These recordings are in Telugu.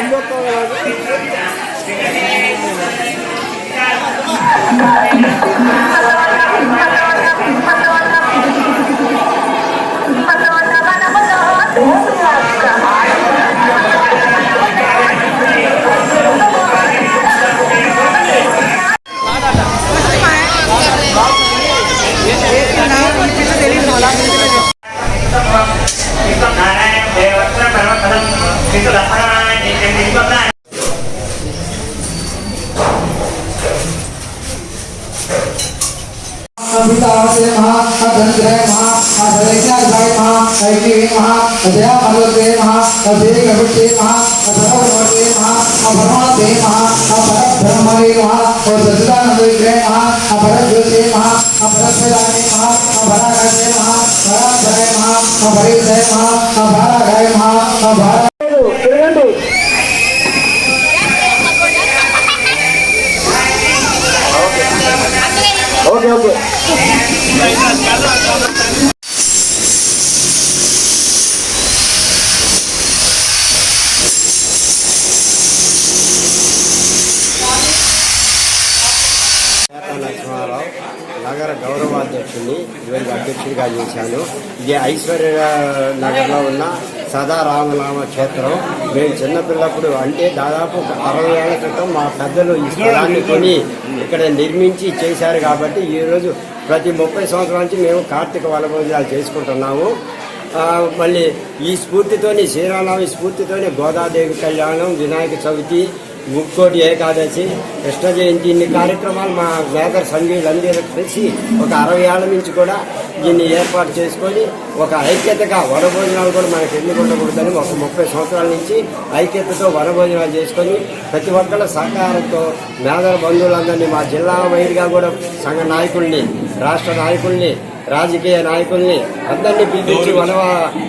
ತುಂಬ ಪ್ರಕಾರ पितावते महा अधंद्रे महा अधैर्याय महा, ऐकी महा, अजया भगवते महा अधे गवते महा अधरवते महा, अभरमाते महा अभरब्रह्मणे महा असदानंदे महा अभरज्योते महा अभरस्वराणे महा अभरागते महा अभराधरे महा अभरिधे महा, अभरागय महा अभरा గౌరవాధ్యక్షుడిని ఇవాళ అధ్యక్షుడిగా చేశాను. ఇది ఐశ్వర్య నగర్లో ఉన్న సదారామనామ క్షేత్రం. మేము చిన్నపిల్లప్పుడు అంటే దాదాపు అరవై ఏళ్ళ క్రితం మా పెద్దలు ఈ స్థలాన్ని కొని ఇక్కడ నిర్మించి చేశారు కాబట్టి ఈరోజు ప్రతి ముప్పై సంవత్సరాల నుంచి మేము కార్తీక వనభోజనాలు చేసుకుంటున్నాము. మళ్ళీ ఈ స్ఫూర్తితోని శ్రీరామనవమి స్ఫూర్తితోనే గోదాదేవి కళ్యాణం వినాయక చవితి ముక్కోటి ఏకాదశి కృష్ణ జయంతి ఇన్ని కార్యక్రమాలు మా మేకర్ సంఘీయులందరూ కలిసి ఒక అరవై ఏళ్ళ నుంచి కూడా దీన్ని ఏర్పాటు చేసుకొని ఒక ఐక్యతగా వనభోజనాలు కూడా మనకి ఎందుకు ఉండకూడదని ఒక ముప్పై సంవత్సరాల నుంచి ఐక్యతతో వనభోజనాలు చేసుకొని ప్రతి ఒక్కళ్ళ సహకారంతో మేదర బంధువులందరినీ మా జిల్లా వైద్యుగా కూడా సంఘ నాయకుల్ని రాష్ట్ర నాయకుల్ని రాజకీయ నాయకుల్ని అందరినీ పిలిపించి వన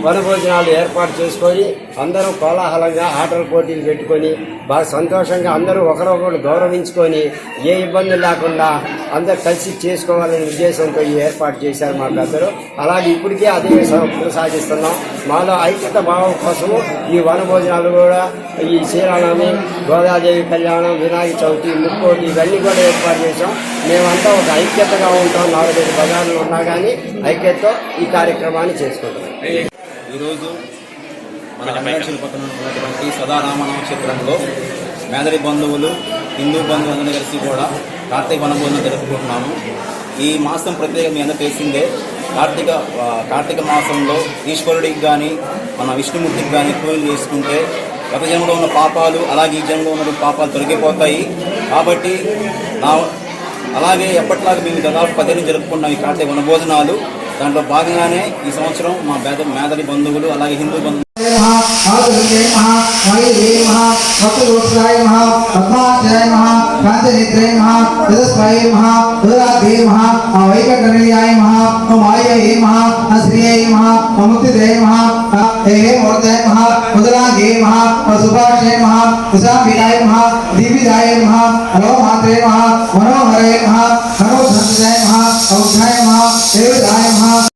వనభోజనాలు ఏర్పాటు చేసుకొని అందరూ కోలాహలంగా ఆటల పోటీలు పెట్టుకొని బాగా సంతోషంగా అందరూ ఒకరొకరు గౌరవించుకొని ఏ ఇబ్బంది లేకుండా అందరు కలిసి చేసుకోవాలనే ఉద్దేశంతో ఈ ఏర్పాటు చేశారు మా పెద్దలు. అలాగే ఇప్పటికే అదే కొనసాగిస్తున్నాం. మాలో ఐక్యత భావం కోసము ఈ వనభోజనాలు కూడా ఈ శ్రీరామనవమి గోదాదేవి కళ్యాణం వినాయక చవితి ముక్కోటి ఇవన్నీ కూడా ఏర్పాటు చేసాం మేమంతా ఒక ఐక్యతగా ఉంటాం. నాలుగైదు బజార్లు ఉన్నా కానీ ఐక్యతతో ఈ కార్యక్రమాన్ని చేసుకుంటున్నాం. ఈరోజు మన మేడ్చల్ పక్కన ఉన్నటువంటి సదారామనామ క్షేత్రంలో మేదరి బంధువులు హిందూ బంధువులందరూ కలిసి కూడా కార్తీక వనభోజనం జరుపుకుంటున్నాము. ఈ మాసం ప్రత్యేకం మీ అందరూ తెలిసిందే కార్తీక కార్తీక మాసంలో ఈశ్వరుడికి కానీ మన విష్ణుమూర్తికి కానీ పూజలు చేసుకుంటే గత జన్మలో ఉన్న పాపాలు అలాగే ఈ జన్మలో ఉన్న పాపాలు తొలగిపోతాయి. కాబట్టి నా అలాగే ఎప్పటిలాగా మేము దాదాపు పదిహేను జరుపుకున్నాం ఈ కార్తీక వనభోజనాలు. దాంట్లో భాగంగానే ఈ సంవత్సరం మా పేద మేదరి బంధువులు అలాగే హిందూ బంధువులు కాంచనిద్రే మహా తదస్వయే మహా దురాగ్రే మహా మా వైకంఠనిలయాయ మహా మా మాయయే మహా మా శ్రీయే మహా మా ముక్తిదే మహా హే మూర్తయ మహా ముదరాగే మహా మా సుభాషే మహా విశాంబిలాయ మహా దివ్యదాయ మహా అలోమాత్రే మహా మనోహరే మహా మనోధన్యదాయ మహా ఔషాయ మహా దేవదాయ మహా